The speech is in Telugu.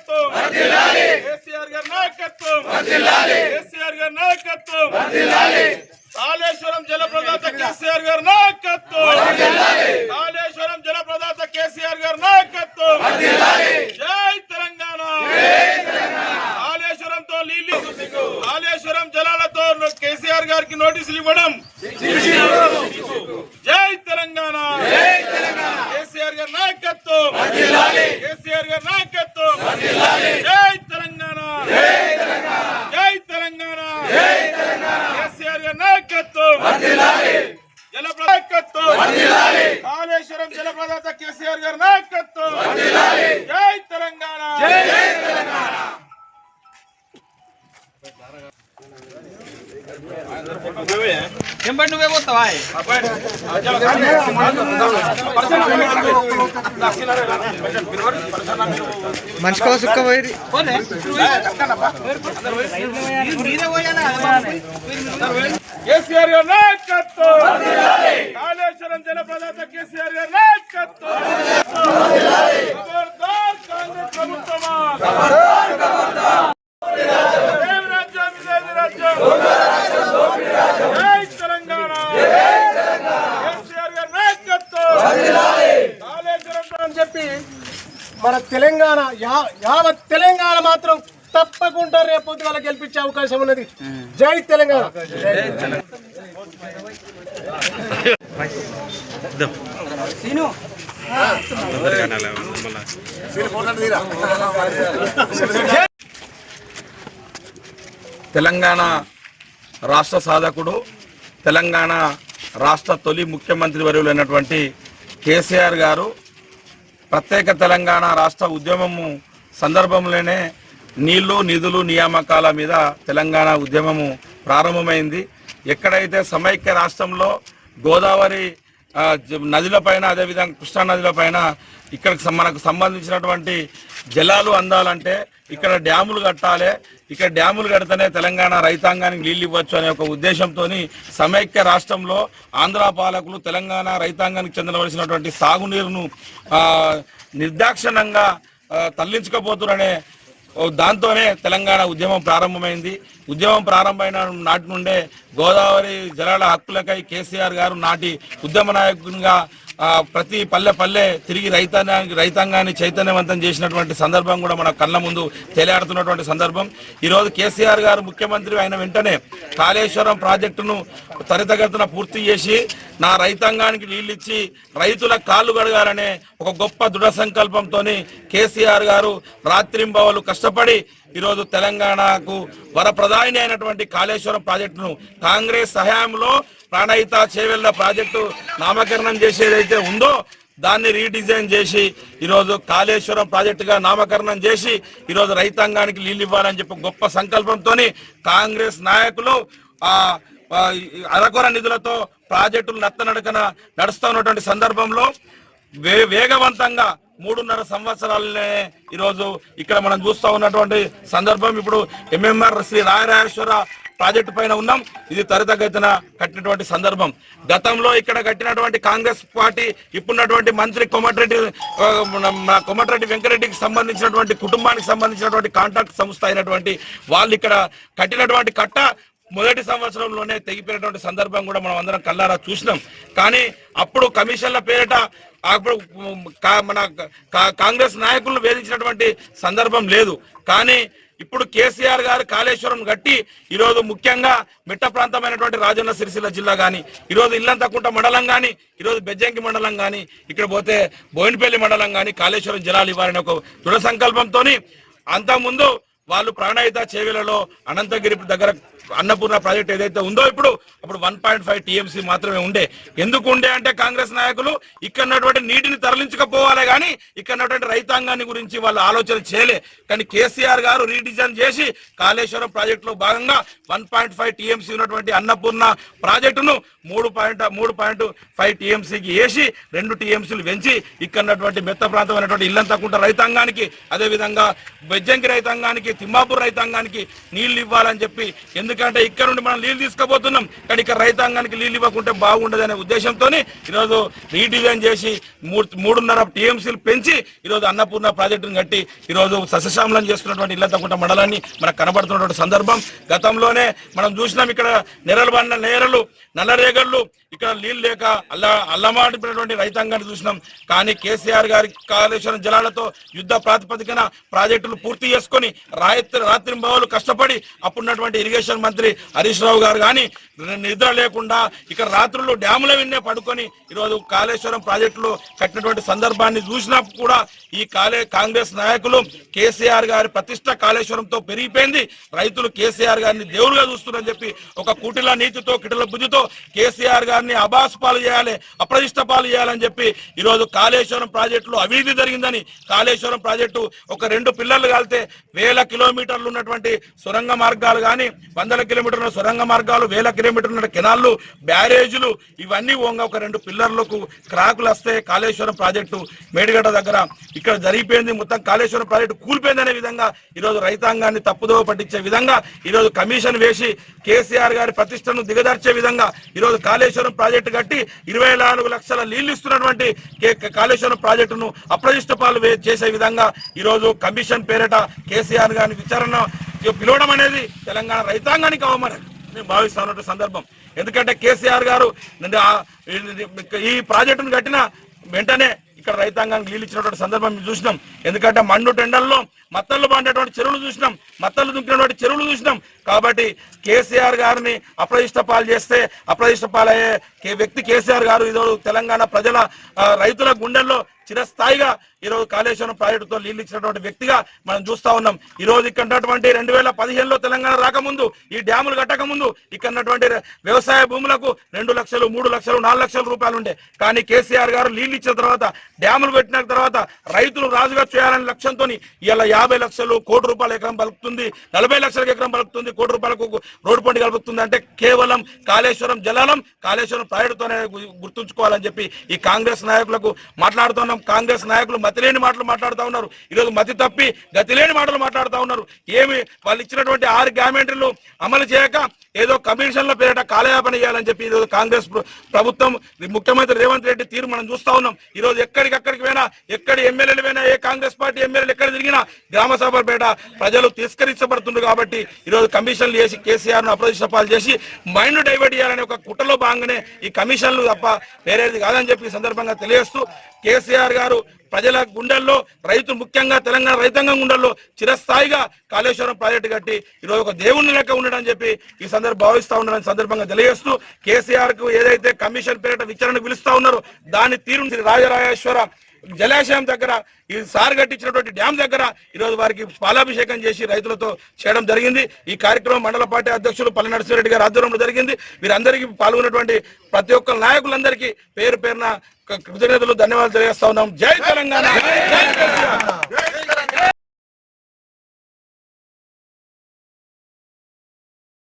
నాయకత్వం. కేసీఆర్ గారి నాయకత్వం. కేసీఆర్ గారి నాయకత్వం. కాళేశ్వరం జలప్రదాత కేసీఆర్ గారి నాయకత్వం. కాళేశ్వరం జలప్రదాత కేసీఆర్ గారి నాయకత్వం. జై తెలంగాణ. కాళేశ్వరంతో నీళ్ళు కాళేశ్వరం జలాలతో కేసీఆర్ గారికి నోటీసులు ఇవ్వడం జై తెలంగాణ కేసీఆర్ గారి నాయకత్వం కేసీఆర్ గారి నాయకత్వం జై తెలంగాణ జై తెలంగాణ కేసీఆర్ గారి నాయకత్వం నాయకత్వం కాళేశ్వరం జలప్రదాత కేసీఆర్ గారి నాయకత్వం. జై తెలంగాణ. ఎంబడి నువ్వే పోతావా మనిషికో సుక్క పోయి కేసీఆర్ గారి నాయకత్వం. కాళేశ్వరం జలప్రదాత కేసీఆర్ గారి నాయకత్వం ఖబర్దార్ కాంగ్రెస్ ప్రభుత్వమా ఇదేమి రాజ్యం, ఇదేమి రాజ్యం? జై తెలంగాణ కేసీఆర్ గారి నాయకత్వం కాళేశ్వరం అని చెప్పి మన తెలంగాణ యా- యావత్ తెలంగాణ మాత్రం తప్పకుండా రేపు వాళ్ళకి గెలిపించే అవకాశం ఉన్నది. జై తెలంగాణ. తెలంగాణ రాష్ట్ర సాధకుడు తెలంగాణ రాష్ట్ర తొలి ముఖ్యమంత్రి వర్యులైనటువంటి కేసీఆర్ గారు ప్రత్యేక తెలంగాణ రాష్ట్ర ఉద్యమము సందర్భంలోనే నీళ్ళు నిధులు నియామకాల మీద తెలంగాణ ఉద్యమము ప్రారంభమైంది. ఎక్కడైతే సమైక్య రాష్ట్రంలో గోదావరి నదుల పైన అదేవిధంగా కృష్ణా నదుల పైన ఇక్కడ మనకు సంబంధించినటువంటి జలాలు అందాలంటే ఇక్కడ డ్యాములు కట్టాలి. ఇక్కడ డ్యాములు కడితేనే తెలంగాణ రైతాంగానికి నీళ్ళు ఇవ్వచ్చు అనే ఒక ఉద్దేశంతో సమైక్య రాష్ట్రంలో ఆంధ్ర పాలకులు తెలంగాణ రైతాంగానికి చెందవలసినటువంటి సాగునీరును ఆ, నిర్దాక్షిణ్యంగా తరలించకపోతురనే దాంతోనే తెలంగాణ ఉద్యమం ప్రారంభమైంది. ఉద్యమం ప్రారంభమైన నాటి నుండే గోదావరి జలాల హక్కులకై కేసీఆర్ గారు నాటి ఉద్యమ నాయకునిగా ప్రతి పల్లె పల్లె తిరిగి రైతాంగానికి రైతాంగాన్ని చైతన్యవంతం చేసినటువంటి సందర్భం కూడా మన కళ్ళ ముందు తేలాడుతున్నటువంటి సందర్భం. ఈరోజు కేసీఆర్ గారు ముఖ్యమంత్రి అయిన వెంటనే కాళేశ్వరం ప్రాజెక్టును త్వరితగతిన పూర్తి చేసి నా రైతాంగానికి నీళ్ళు ఇచ్చి రైతుల కాళ్ళు కడగాలనే ఒక గొప్ప దృఢ సంకల్పంతో కేసీఆర్ గారు రాత్రింబవలు కష్టపడి ఈరోజు తెలంగాణకు వరప్రధాని అయినటువంటి కాళేశ్వరం ప్రాజెక్టును కాంగ్రెస్ సహాయంలో ప్రాణహిత చేవెళ్ళ ప్రాజెక్టు నామకరణం చేసేదైతే ఉందో దాన్ని రీడిజైన్ చేసి ఈరోజు కాళేశ్వరం ప్రాజెక్టుగా నామకరణం చేసి ఈరోజు రైతాంగానికి నీళ్ళు ఇవ్వాలని చెప్పి గొప్ప సంకల్పంతో కాంగ్రెస్ నాయకులు ఆ అరకొర నిధులతో ప్రాజెక్టులు నత్తనడకన నడుస్తూ ఉన్నటువంటి సందర్భంలో వేగవంతంగా మూడున్నర సంవత్సరాలనే ఈరోజు ఇక్కడ మనం చూస్తూ ఉన్నటువంటి సందర్భం. ఇప్పుడు ఎంఎంఆర్ శ్రీ రాయరాజేశ్వర ప్రాజెక్టు పైన ఉన్నాం. ఇది త్వరితగతిన కట్టినటువంటి సందర్భం. గతంలో ఇక్కడ కట్టినటువంటి కాంగ్రెస్ పార్టీ ఇప్పుడున్నటువంటి మంత్రి కొమటిరెడ్డి కొమటిరెడ్డి మన- వెంకరెడ్డికి సంబంధించినటువంటి కుటుంబానికి సంబంధించినటువంటి కాంట్రాక్ట్ సంస్థ అయినటువంటి వాళ్ళు ఇక్కడ కట్టినటువంటి కట్ట మొదటి సంవత్సరంలోనే తెగిపోయినటువంటి సందర్భం కూడా మనం అందరం కల్లారా చూసినాం. కానీ అప్పుడు కమిషన్ల పేరిట అప్పుడు మన కా- కాంగ్రెస్ నాయకులను వేధించినటువంటి సందర్భం లేదు. కానీ ఇప్పుడు కేసీఆర్ గారు కాళేశ్వరం కట్టి ఈరోజు ముఖ్యంగా మిట్ట ప్రాంతమైనటువంటి రాజన్న సిరిసిల్ల జిల్లా కానీ ఈరోజు ఇల్లంతకుంట మండలం కానీ ఈరోజు బెజ్జంకి మండలం కానీ ఇక్కడ పోతే బోయినపల్లి మండలం కానీ కాళేశ్వరం జిల్లాలు ఇవ్వాలని ఒక దృఢ సంకల్పంతో అంతకుముందు వాళ్ళు ప్రాణహిత చేవెలలో అనంతగిరి దగ్గర అన్నపూర్ణ ప్రాజెక్ట్ ఏదైతే ఉందో ఇప్పుడు అప్పుడు వన్ పాయింట్ ఫైవ్ టీఎంసీ మాత్రమే ఉండే. ఎందుకు ఉండే అంటే కాంగ్రెస్ నాయకులు ఇక్కడ ఉన్నటువంటి నీటిని తరలించకపోవాలి కానీ ఇక్కడ ఉన్నటువంటి రైతాంగాన్ని గురించి వాళ్ళు ఆలోచన చేయలే. కానీ కేసీఆర్ గారు రీడిజైన్ చేసి కాళేశ్వరం ప్రాజెక్టులో భాగంగా వన్ పాయింట్ ఫైవ్ టీఎంసీ ఉన్నటువంటి అన్నపూర్ణ ప్రాజెక్టును మూడు పాయింట్ మూడు పాయింట్ ఫైవ్ టీఎంసీకి వేసి రెండు టీఎంసీలు పెంచి ఇక్కడ ఉన్నటువంటి మెత్త ప్రాంతమైనటువంటి ఇల్లంతకుంట రైతాంగానికి అదేవిధంగా బెజ్జంకి రైతాంగానికి తిమ్మాపూర్ రైతాంగానికి నీళ్ళు ఇవ్వాలని చెప్పి ఎందుకు ఎందుకంటే ఇక్కడ నుండి మనం నీళ్ళు తీసుకుపోతున్నాం. కానీ ఇక్కడ రైతాంగానికి నీళ్ళు ఇవ్వకుంటే బాగుండదనే ఉద్దేశంతో ఈరోజు రీడిజైన్ చేసి మూడు మూడున్నర టీఎంసీలు పెంచి ఈరోజు అన్నపూర్ణ ప్రాజెక్టును కట్టి ఈరోజు సస్యశ్యామలం చేస్తున్నటువంటి ఇళ్ళ మండలాన్ని మనకు కనబడుతున్నటువంటి సందర్భం. గతంలోనే మనం చూసినాం ఇక్కడ నెరలు పడిన నేరలు నల్లరేగళ్ళు ఇక్కడ నీళ్ళు లేక అల్ల అల్లమాడిపోయినటువంటి రైతాంగాన్ని చూసినాం. కానీ కేసీఆర్ గారి కాళేశ్వరం జలాలతో యుద్ధ ప్రాతిపదికన ప్రాజెక్టులు పూర్తి చేసుకొని రాత్రి రాత్రి బావులు కష్టపడి అప్పుడున్నటువంటి ఇరిగేషన్ మంత్రి హరీష్ రావు గారు కానీ నిద్ర లేకుండా ఇక్కడ రాత్రులు డ్యాముల విన్నే పడుకొని ఈరోజు కాళేశ్వరం ప్రాజెక్టులు కట్టినటువంటి సందర్భాన్ని చూసినా కూడా ఈ కాలే కాంగ్రెస్ నాయకులు కేసీఆర్ గారి ప్రతిష్ట కాళేశ్వరంతో పెరిగిపోయింది. రైతులు కేసీఆర్ గారిని దేవుడుగా చూస్తున్నారని చెప్పి ఒక కుటిల నీతితో కిటిల బుద్ధితో కేసీఆర్ గారిని అబాస్ పాలు చేయాలి అప్రతిష్ట పాలు చేయాలని చెప్పి ఈరోజు కాళేశ్వరం ప్రాజెక్టులో అవినీతి జరిగిందని కాళేశ్వరం ప్రాజెక్టు ఒక రెండు పిల్లర్లు కాలితే వేల కిలోమీటర్లు ఉన్నటువంటి సొరంగ మార్గాలు కానీ వందల కిలోమీటర్ల సొరంగ మార్గాలు వేల కిలోమీటర్ల కెనాళ్ళు బ్యారేజీలు ఇవన్నీ ఓంగా ఒక రెండు పిల్లర్లకు క్రాకులు వస్తే కాళేశ్వరం ప్రాజెక్టు మేడిగడ్డ దగ్గర ఇక్కడ జరిగిపోయింది. మొత్తం కాళేశ్వరం ప్రాజెక్టు కూలిపోయిందనే విధంగా ఈరోజు రైతాంగాన్ని తప్పుదోవ పట్టించే విధంగా ఈరోజు కమిషన్ వేసి కేసీఆర్ గారి ప్రతిష్టను దిగదార్చే విధంగా ఈరోజు కాళేశ్వరం ప్రాజెక్టు కట్టి ఇరవై నాలుగు లక్షల నీళ్ళు ఇస్తున్నటువంటి కే- కాళేశ్వరం ప్రాజెక్టును అప్రదిష్ట పాలు చేసే విధంగా ఈరోజు కమిషన్ పేరిట కేసీఆర్ గారిని విచారణ పిలవడం అనేది తెలంగాణ రైతాంగానికి అవమానం. నేను భావిస్తున్నటువంటి సందర్భం. ఎందుకంటే కేసీఆర్ గారు ఈ ప్రాజెక్టును కట్టిన వెంటనే ఇక్కడ రైతాంగానికి నీళ్ళు ఇచ్చినటువంటి సందర్భం మేము చూసినాం. ఎందుకంటే మండు టెండల్లో మత్తళ్ళు పండేటువంటి చెరువులు చూసినాం. మత్తళ్ళు దుంకినటువంటి చెరువులు చూసినాం. కాబట్టి కేసీఆర్ గారిని అప్రదిష్ట పాలు చేస్తే అప్రదిష్ట పాలయ్యే వ్యక్తి కేసీఆర్ గారు ఈరోజు తెలంగాణ ప్రజల రైతుల గుండెల్లో చిరస్థాయిగా ఈరోజు కాళేశ్వరం ప్రాజెక్టుతో నీళ్ళు ఇచ్చినటువంటి వ్యక్తిగా మనం చూస్తా ఉన్నాం. ఈ రోజు ఇక్కడ ఉన్నటువంటి రెండు వేల పదిహేనులో తెలంగాణ రాకముందు ఈ డ్యాములు కట్టకముందు ఇక్కడ ఉన్నటువంటి వ్యవసాయ భూములకు రెండు లక్షలు మూడు లక్షలు నాలుగు లక్షల రూపాయలు ఉండే. కానీ కేసీఆర్ గారు నీళ్ళు ఇచ్చిన తర్వాత డ్యాములు పెట్టిన తర్వాత రైతులు రాజుగా చేయాలనే లక్ష్యంతో ఇలా యాభై లక్షలు కోటి రూపాయల ఎకరం పలుకుతుంది నలభై లక్షల ఎకరం పలుకుతుంది కోటి రూపాయలకు రోడ్డు పండి కలుపుతుంది అంటే కేవలం కాళేశ్వరం జలాలం కాళేశ్వరం ప్రాయుడుతోనే గుర్తుంచుకోవాలని చెప్పి ఈ కాంగ్రెస్ నాయకులకు మాట్లాడుతున్నాం కాంగ్రెస్ నాయకులు మతిలేని మాటలు మాట్లాడుతూ ఉన్నారు. ఈరోజు మతి తప్పి గతిలేని మాటలు మాట్లాడుతూ ఉన్నారు. ఏమి వాళ్ళు ఇచ్చినటువంటి ఆరు గ్యారంటీలు అమలు చేయక ఏదో కమిషన్ల పేరిట కాలయాపన చేయాలని చెప్పి ఈరోజు కాంగ్రెస్ ప్రభుత్వం ముఖ్యమంత్రి రేవంత్ రెడ్డి తీరు మనం చూస్తా ఉన్నాం. ఈరోజు ఎక్కడికక్కడికి పోయినా ఎక్కడి ఎమ్మెల్యేలు పోయినా ఏ కాంగ్రెస్ కాంగ్రెస్ పార్టీ ఎమ్మెల్యేలు ఎక్కడ తిరిగినా గ్రామ సభపేట ప్రజలు తిరస్కరించబడుతుండ్రు కాబట్టి ఈరోజు కమిషన్లు చేసి కేసీఆర్ను అప్రదిష్ట పాలు చేసి మైండ్ డైవర్ట్ చేయాలనే ఒక కుట్రలో భాగంగానే ఈ కమిషన్లు తప్ప వేరేది కాదని చెప్పి సందర్భంగా తెలియజేస్తూ కేసీఆర్ గారు ప్రజల గుండెల్లో రైతు ముఖ్యంగా తెలంగాణ రైతాంగం గుండెల్లో చిరస్థాయిగా కాళేశ్వరం ప్రాజెక్టు కట్టి ఈరోజు ఒక దేవుని లెక్క ఉండడం చెప్పి ఈ సందర్భం భావిస్తూ ఉన్నారని సందర్భంగా తెలియజేస్తూ కేసీఆర్కు ఏదైతే కమిషన్ పేరిట విచారణ పిలుస్తా ఉన్నారో దాని తీరు రాజరాజేశ్వర జలాశయం దగ్గర ఈ సార్ కట్టించినటువంటి డ్యామ్ దగ్గర ఈరోజు వారికి పాలాభిషేకం చేసి రైతులతో చేయడం జరిగింది. ఈ కార్యక్రమం మండల పార్టీ అధ్యక్షులు పల్లె నరసింహారెడ్డి గారి ఆధ్వర్యంలో జరిగింది. వీరందరికీ పాల్గొన్నటువంటి ప్రతి ఒక్క నాయకులందరికీ పేరు పేరున కృతజ్ఞతలు ధన్యవాదాలు తెలియజేస్తా ఉన్నాం. జై తెలంగాణ! జై